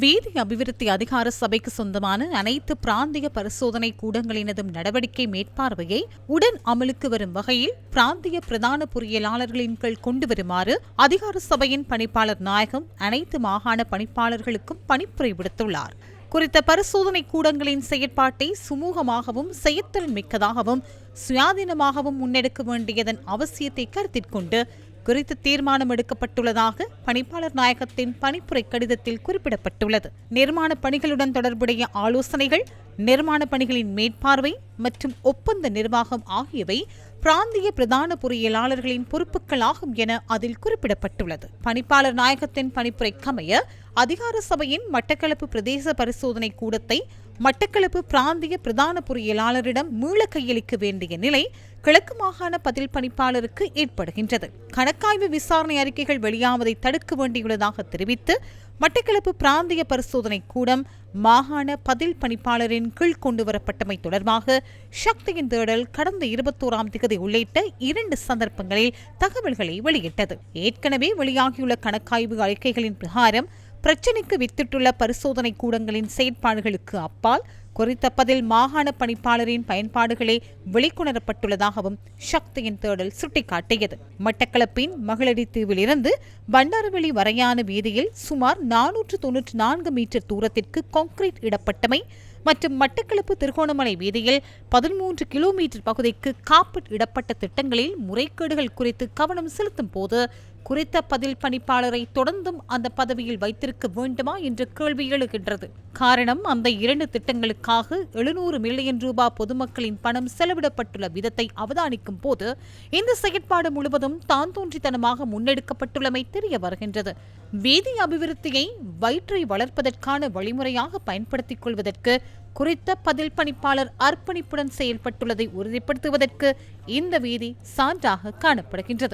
வீதி அபிவிருத்தி அதிகார சபைக்கு சொந்தமான அனைத்து பிராந்திய பரிசோதனை கூடங்களினதும் நடவடிக்கை மேற்பார்வையை உடன் அமலுக்கு வரும் வகையில் பிராந்திய பிரதான பொறியியலாளர்களின் கீழ் கொண்டு வருமாறு அதிகார சபையின் பணிப்பாளர் நாயகம் அனைத்து மாகாண பணிப்பாளர்களுக்கும் பணிப்புரை விடுத்துள்ளார். குறித்த பரிசோதனை கூடங்களின் செயற்பாட்டை சுமூகமாகவும் செயற்திறன் மிக்கதாகவும் சுயாதீனமாகவும் முன்னெடுக்க வேண்டியதன் அவசியத்தை கருத்தில் கொண்டு குறித்து தீர்மானம் எடுக்கப்பட்டுள்ளதாக பணிப்பாளர் நாயகத்தின் பணிப்புரை கடிதத்தில் குறிப்பிடப்பட்டுள்ளது. நிர்மாண பணிகளுடன் தொடர்புடைய ஆலோசனைகள் நிர்மாண பணிகளின் மேற்பார்வை மற்றும் ஒப்பந்த நிர்வாகம் ஆகியவை பிராந்திய பிரதான பொறியியலாளர்களின் பொறுப்புகளாகும் என அதில் குறிப்பிடப்பட்டுள்ளது. பணிப்பாளர் நாயகத்தின் பணிப்புரைக்கமைய அதிகார சபையின் மட்டக்களப்பு பிரதேச பரிசோதனை கூடத்தை மட்டக்களப்பு பிராந்திய பிரதான பொறியியலாளரிடம் மீள கையளிக்க வேண்டிய நிலை கிழக்கு மாகாண பதில் பணிப்பாளருக்கு ஏற்படுகின்றது. கணக்காய்வு விசாரணை அறிக்கைகள் வெளியாவதை தடுக்க வேண்டியுள்ளதாக தெரிவித்து மட்டக்களப்பு பிராந்திய பரிசோதனை கூடம் மாகாண பதில் பணிப்பாளரின் கீழ் கொண்டுவரப்பட்டமை தொடர்பாக சக்தியின் தேடல் கடந்த இருபத்தோராம் திகதி உள்ளிட்ட இரண்டு சந்தர்ப்பங்களில் தகவல்களை வெளியிட்டது. ஏற்கனவே வெளியாகியுள்ள கணக்காய்வு அறிக்கைகளின் பிரகாரம் பிரச்சினைக்கு வித்திட்டுள்ள பரிசோதனை கூடங்களின் செயற்பாடுகளுக்கு அப்பால் குறித்த பதில் மாகாண பணிப்பாளரின் பயன்பாடுகளே வெளிக்கொணரப்பட்டுள்ளதாகவும் சக்தியின் தேடல் சுட்டிக்காட்டியது. மட்டக்களப்பின் மகளடி தீவிலிருந்து பண்டாரவெளி வரையான வீதியில் சுமார் நானூற்று தொன்னூற்று நான்கு மீட்டர் தூரத்திற்கு கான்கிரீட் இடப்பட்டமை மற்றும் மட்டக்களப்பு திருகோணமலை வீதியில் பதிமூன்று கிலோமீட்டர் பகுதிக்கு காப்பீட் இடப்பட்ட திட்டங்களில் முறைகேடுகள் குறித்து கவனம் செலுத்தும் போது குறித்த பதில் பணிப்பாளரை தொடர்ந்தும் அந்த பதவியில் வைத்திருக்க வேண்டுமா என்ற கேள்வி எழுகின்றது. காரணம் அந்த இரண்டு திட்டங்களுக்காக எழுநூறு மில்லியன் ரூபாய் பொதுமக்களின் பணம் செலவிடப்பட்டுள்ள விதத்தை அவதானிக்கும் போது இந்த செயற்பாடு முழுவதும் தான் தோன்றித்தனமாக முன்னெடுக்கப்பட்டுள்ளமை தெரிய வருகின்றது. வீதி அபிவிருத்தியை வயிற்றை வளர்ப்பதற்கான வழிமுறையாக பயன்படுத்திக் கொள்வதற்கு குறித்த பதில் பணிப்பாளர் அர்ப்பணிப்புடன் செயல்பட்டுள்ளதை உறுதிப்படுத்துவதற்கு இந்த வீதி சான்றாக காணப்படுகின்றது.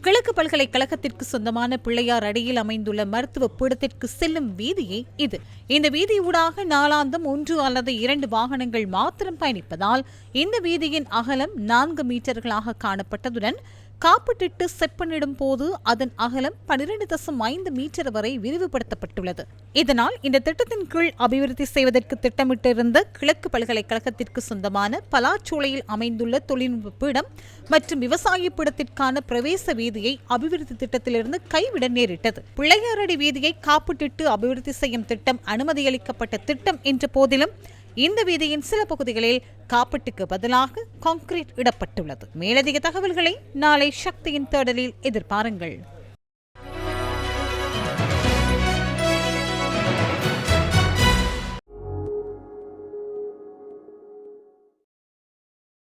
கிழக்கு பல்கலைக்கழகத்திற்கு சொந்தமான பிள்ளையார் அடியில் அமைந்துள்ள மருத்துவ பீடத்திற்கு செல்லும் வீதியே இது. இந்த வீதி ஊடாக நாளாந்தம் ஒன்று அல்லது இரண்டு வாகனங்கள் மாத்திரம் பயணிப்பதால் இந்த வீதியின் அகலம் நான்கு மீட்டர்களாக காணப்பட்டதுடன் காப்பீட்டிட்டு செப்பனிடும் போது அதன் அகலம் பனிரெண்டு தசம் ஐந்து மீட்டர் வரை விரிவுபடுத்தப்பட்டுள்ளது. இதனால் இந்த திட்டத்தின் கீழ் அபிவிருத்தி செய்வதற்கு திட்டமிட்டிருந்த கிழக்கு பல்கலைக்கழகத்திற்கு சொந்தமான பலாச்சோலையில் அமைந்துள்ள தொழில்நுட்ப பீடம் மற்றும் விவசாய பீடத்திற்கான பிரவேச வீதியை அபிவிருத்தி திட்டத்திலிருந்து கைவிட நேரிட்டது. பிள்ளையாரடி வீதியை காப்பீட்டிட்டு அபிவிருத்தி செய்யும் திட்டம் அனுமதியளிக்கப்பட்ட திட்டம் என்ற போதிலும் இந்த வீதியின் சில பகுதிகளில் காப்பீட்டுக்கு பதிலாக கான்கிரீட் இடப்பட்டுள்ளது. மேலதிக தகவல்களை நாளை சக்தியின் தேடலில் எதிர்பாருங்கள்.